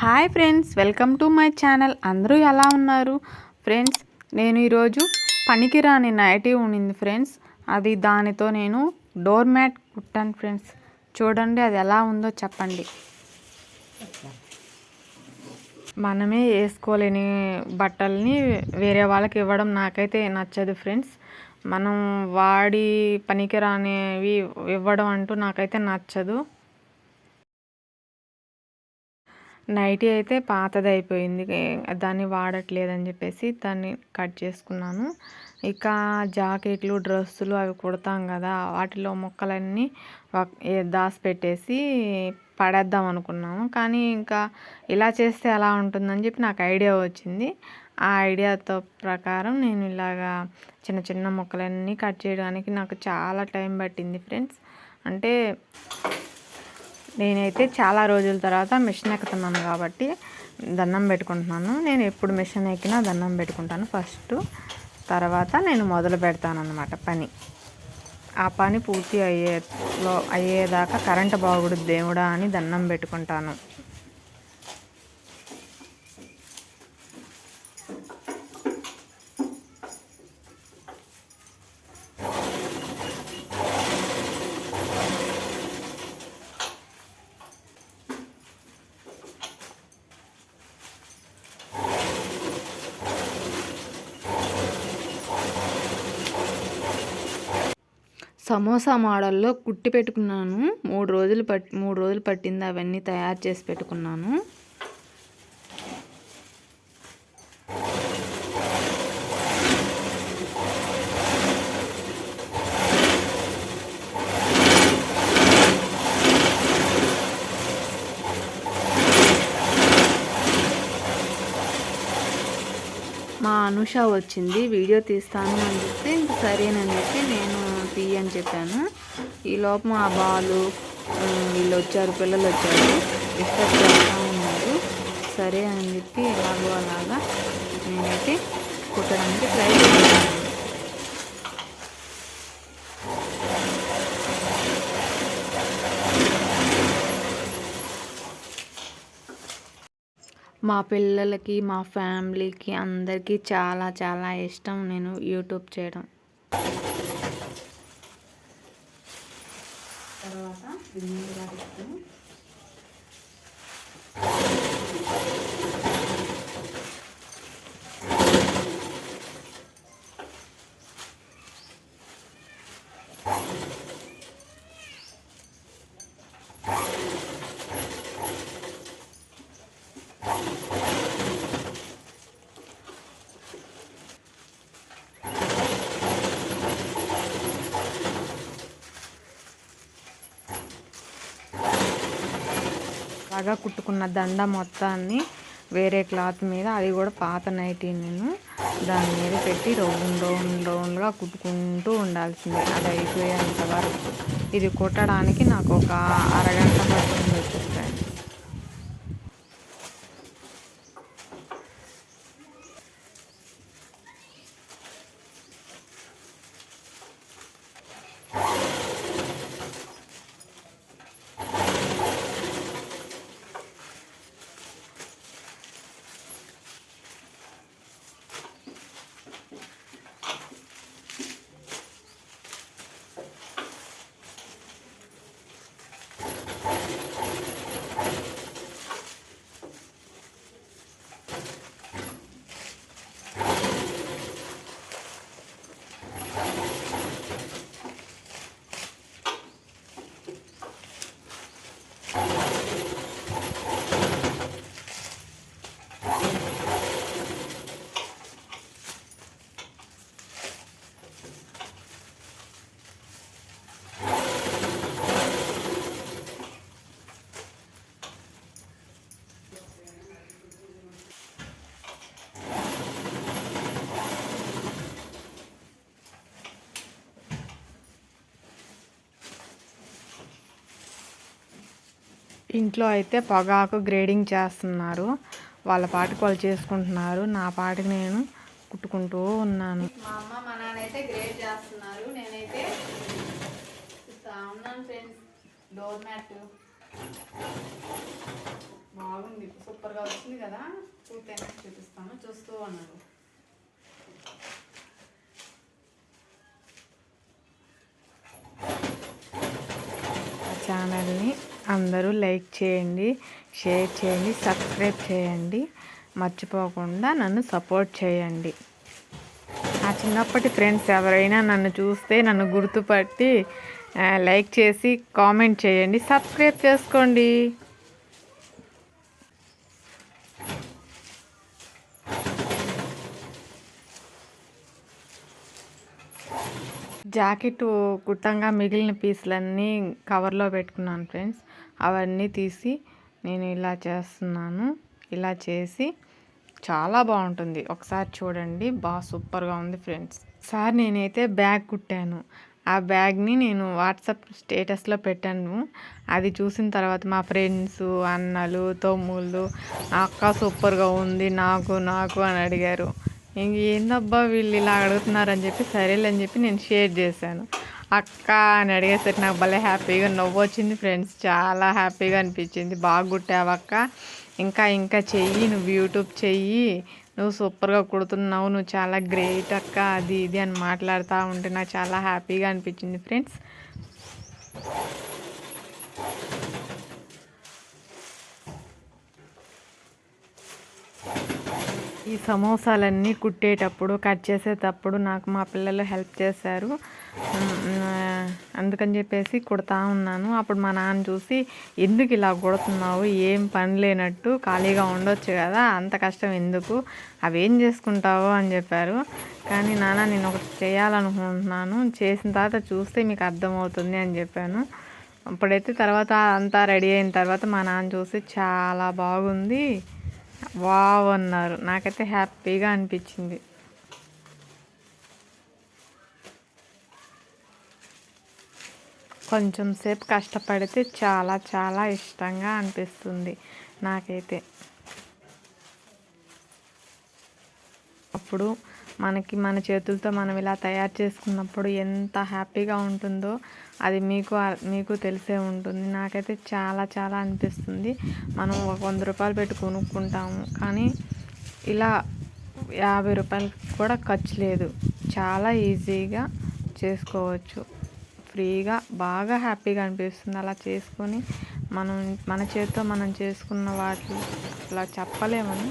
Hi friends welcome to my channel. అందరూ ఎలా ఉన్నారు? ఫ్రెండ్స్ నేను ఈరోజు పనికిరాని నైటీ ఉండింది ఫ్రెండ్స్. అది దానితో నేను డోర్ మ్యాట్ కుట్టాను ఫ్రెండ్స్. చూడండి అది ఎలా ఉందో చెప్పండి. మనమే వేసుకోలేని బట్టల్ని వేరే వాళ్ళకి ఇవ్వడం నాకైతే నచ్చదు ఫ్రెండ్స్. మనం వాడి పనికిరానివి ఇవ్వడం అంటూ నాకైతే నచ్చదు. నైటీ అయితే పాతది అయిపోయింది దాన్ని వాడట్లేదని చెప్పేసి దాన్ని కట్ చేసుకున్నాను. ఇక జాకెట్లు డ్రెస్సులు అవి కుడతాం కదా వాటిలో ముక్కలన్నీ దాసి పెట్టేసి పడేద్దాం అనుకున్నాము. కానీ ఇంకా ఇలా చేస్తే ఎలా ఉంటుందని చెప్పి నాకు ఐడియా వచ్చింది. ఆ ఐడియాతో ప్రకారం నేను ఇలాగా చిన్న చిన్న ముక్కలన్నీ కట్ చేయడానికి నాకు చాలా టైం పట్టింది ఫ్రెండ్స్. అంటే నేనైతే చాలా రోజుల తర్వాత మిషన్ ఎక్కుతున్నాను కాబట్టి దండం పెట్టుకుంటున్నాను. నేను ఎప్పుడు మిషన్ ఎక్కినా దండం పెట్టుకుంటాను ఫస్ట్. తర్వాత నేను మొదలు పెడతాను అన్నమాట పని. ఆ పని పూర్తి అయ్యేలో అయ్యేదాకా కరెంట్ బాగుడు దేవుడా అని దండం పెట్టుకుంటాను. సమోసా మోడల్లో కుట్టి పెట్టుకున్నాను. మూడు రోజులు పట్టి మూడు రోజులు పట్టింది అవన్నీ తయారు చేసి పెట్టుకున్నాను. మా అనుష వచ్చింది. వీడియో తీస్తాను అని చెప్తే ఇంక సరేనని చెప్పి నేను తీయని చెప్పాను. ఈ లోపం ఆ బాలు వీళ్ళు వచ్చారు పిల్లలు వచ్చారు. డిస్టర్బ్ చేస్తూ ఉన్నారు. సరే అని చెప్పి ఎలాగో అలాగా నేనైతే కుట్టడానికి ట్రై చేస్తాను. మా పిల్లలకి మా ఫ్యామిలీకి అందరికీ చాలా చాలా ఇష్టం నేను యూట్యూబ్ చేయడం. తర్వాత బాగా కుట్టుకున్న దండ మొత్తాన్ని వేరే క్లాత్ మీద అది కూడా పాత నైటీ నేను దాని మీద పెట్టి రౌండ్ రౌండ్ రౌండ్గా కుట్టుకుంటూ ఉండాల్సిందే. అది అయిపోయేంత వరకు. ఇది కుట్టడానికి నాకు ఒక అరగంట పడుతుంది ఇంట్లో అయితే పొగాకు గ్రేడింగ్ చేస్తున్నారు. వాళ్ళ పాటికి వాళ్ళు చేసుకుంటున్నారు. నా పాటికి నేను కుట్టుకుంటూ ఉన్నాను. మా అమ్మ మా నాన్న అయితే గ్రేడ్ చేస్తున్నారు. నేనైతే ఉన్నాను ఫ్రెండ్స్. Door mat. బాగుంది. సూపర్గా వచ్చింది కదా? పూర్తయినా చూపిస్తాను. చూస్తూ ఉన్నాను. ఛానల్ని అందరూ లైక్ చేయండి షేర్ చేయండి సబ్స్క్రైబ్ చేయండి. మర్చిపోకుండా నన్ను సపోర్ట్ చేయండి. నా చిన్నప్పటి ఫ్రెండ్స్ ఎవరైనా నన్ను చూస్తే నన్ను గుర్తుపట్టి లైక్ చేసి కామెంట్ చేయండి సబ్స్క్రైబ్ చేసుకోండి. జాకెట్ కుట్టంగా మిగిలిన పీసులన్నీ కవర్లో పెట్టుకున్నాను ఫ్రెండ్స్. అవన్నీ తీసి నేను ఇలా చేస్తున్నాను. ఇలా చేసి చాలా బాగుంటుంది. ఒకసారి చూడండి. బాగా సూపర్గా ఉంది ఫ్రెండ్స్. సార్ నేనైతే బ్యాగ్ కుట్టాను. ఆ బ్యాగ్ని నేను వాట్సాప్ స్టేటస్లో పెట్టాను. అది చూసిన తర్వాత మా ఫ్రెండ్స్ అన్నలు తమ్ముళ్ళు అక్క సూపర్గా ఉంది. నాకు నాకు అని అడిగారు. ఇంక ఏందబ్బా వీళ్ళు ఇలా అడుగుతున్నారని చెప్పి సరేలే అని చెప్పి నేను షేర్ చేశాను. అక్క అని అడిగేసరికి నాకు భలే హ్యాపీగా నవ్వు వచ్చింది ఫ్రెండ్స్. చాలా హ్యాపీగా అనిపించింది. బాగా కుట్టావక్క ఇంకా ఇంకా చెయ్యి నువ్వు యూట్యూబ్ చెయ్యి. నువ్వు సూపర్గా కుడుతున్నావు. నువ్వు చాలా గ్రేట్ అక్క. అది ఇది అని మాట్లాడుతూ ఉంటే నాకు చాలా హ్యాపీగా అనిపించింది ఫ్రెండ్స్. ఈ సమోసాలన్నీ కుట్టేటప్పుడు కట్ చేసేటప్పుడు నాకు మా పిల్లలు హెల్ప్ చేశారు. అందుకని చెప్పేసి కుడతా ఉన్నాను. అప్పుడు మా నాన్న చూసి ఎందుకు ఇలా కుడుతున్నావు? ఏం పని లేనట్టు ఖాళీగా ఉండొచ్చు కదా అంత కష్టం ఎందుకు? అవేం చేసుకుంటావు? అని చెప్పారు. కానీ నాన్న నేను ఒకటి చేయాలనుకుంటున్నాను. చేసిన తర్వాత చూస్తే మీకు అర్థమవుతుంది అని చెప్పాను. అప్పుడైతే తర్వాత అంతా రెడీ అయిన తర్వాత మా నాన్న చూసి చాలా బాగుంది. వావ్ అన్నారు. నాకైతే హ్యాపీగా అనిపించింది. కొంచెం సేపు కష్టపడితే చాలా చాలా ఇష్టంగా అనిపిస్తుంది నాకైతే. అప్పుడు మనకి మన చేతులతో మనం ఇలా తయారు చేసుకున్నప్పుడు ఎంత హ్యాపీగా ఉంటుందో అది మీకు మీకు తెలిసే ఉంటుంది. నాకైతే చాలా చాలా అనిపిస్తుంది. మనం ఒక వంద రూపాయలు పెట్టి కొనుక్కుంటాము. కానీ ఇలా యాభై రూపాయలు కూడా ఖర్చు లేదు. చాలా ఈజీగా చేసుకోవచ్చు. ఫ్రీగా బాగా హ్యాపీగా అనిపిస్తుంది అలా చేసుకొని మనం మన చేతితో మనం చేసుకున్న వాటి అలా చెప్పలేమని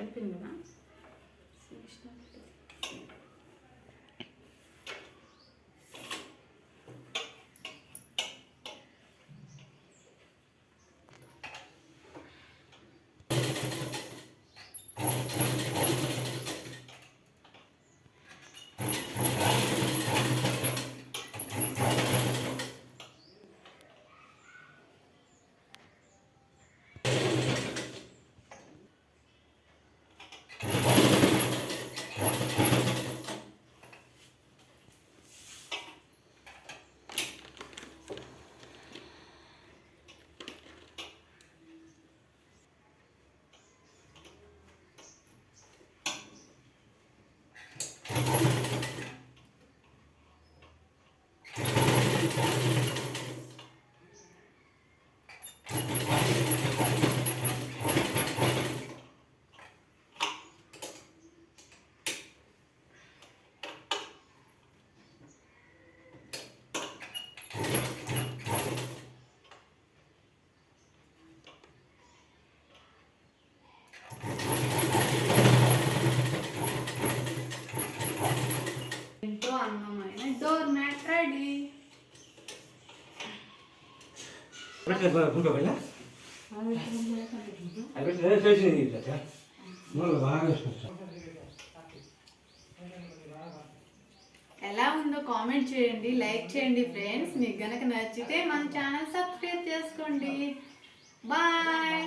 అయిపోయింది కదా ఎలా ఉందో కామెంట్ చేయండి లైక్ చేయండి ఫ్రెండ్స్ మీకు గనక నచ్చితే మన ఛానల్ సబ్స్క్రైబ్ చేసుకోండి. బాయ్